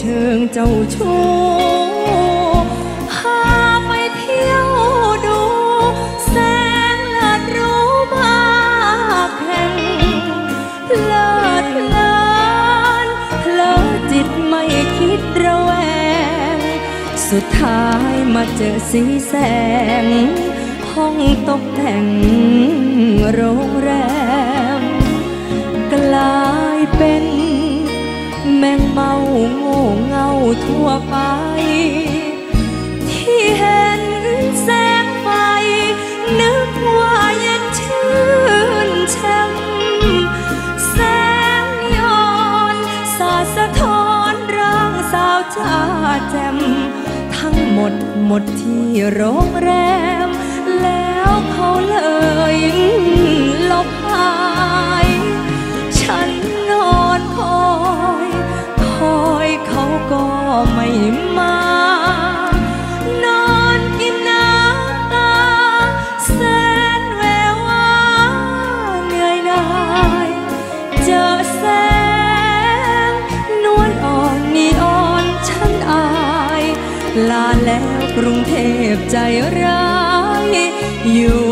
เชิงเจ้าชู้พาไปเที่ยวดู แสงเลิศรู้ภาพแห่งเลิศเลินเพลิจิตไม่คิดระแวง สุดท้ายมาเจอสีแสง ห้องตกแต่งโรงแรม กลายเป็น แมงเมาโง่เงาทั่วไป ที่เห็นแสงไฟ นึกว่าเย็นชื่นช่ำแสงย้อนสาสะท้อนร่างสาวจ้าแจ่มทั้งหมดหมดที่โรงแรม แล้วเขาเลยลบหาย ฉัน ไม่มา นอนกินน้ำตาแสนแววาเหนื่อยหน่ายเจอแสงนวลอ่อนนีอ่อนฉันอาย ลาแล้วกรุงเทพใจร้ายอยู่